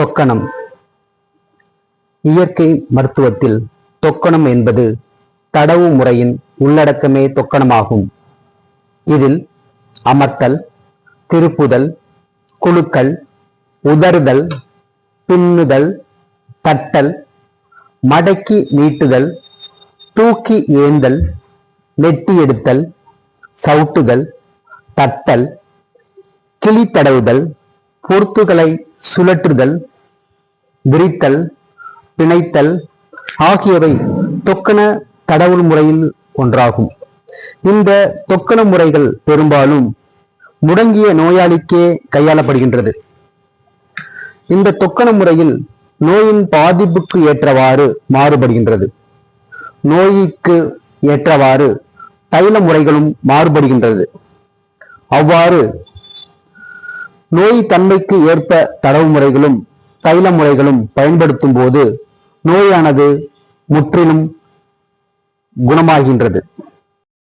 தொக்கணம். இயற்கை மருத்துவத்தில் தொக்கணம் என்பது தடவு முறையின் உள்ளடக்கமே தொக்கணமாகும். இதில் அமர்த்தல் திருப்புதல் குழுக்கள் உதறுதல் பின்னுதல் தட்டல் மடக்கி நீட்டுதல் தூக்கி ஏந்தல் நெட்டி எடுத்தல் சவுட்டுதல் தட்டல் கிளி தடவுதல் பொருத்துகளை சுழற்றுதல் விரித்தல் பிணைத்தல் ஆகியவை தொக்கண தடவுள் முறையில் ஒன்றாகும். இந்த தொக்கண முறைகள் பெரும்பாலும் முடங்கிய நோயாளிக்கே கையாளப்படுகின்றது. இந்த தொக்கண முறையில் நோயின் பாதிப்புக்கு ஏற்றவாறு மாறுபடுகின்றது. நோய்க்கு ஏற்றவாறு தைல முறைகளும் மாறுபடுகின்றது. அவ்வாறு நோய் தன்மைக்கு ஏற்ப தடவு முறைகளும் தைல முறைகளும் பயன்படுத்தும் போது நோயானது முற்றிலும் குணமாகின்றது.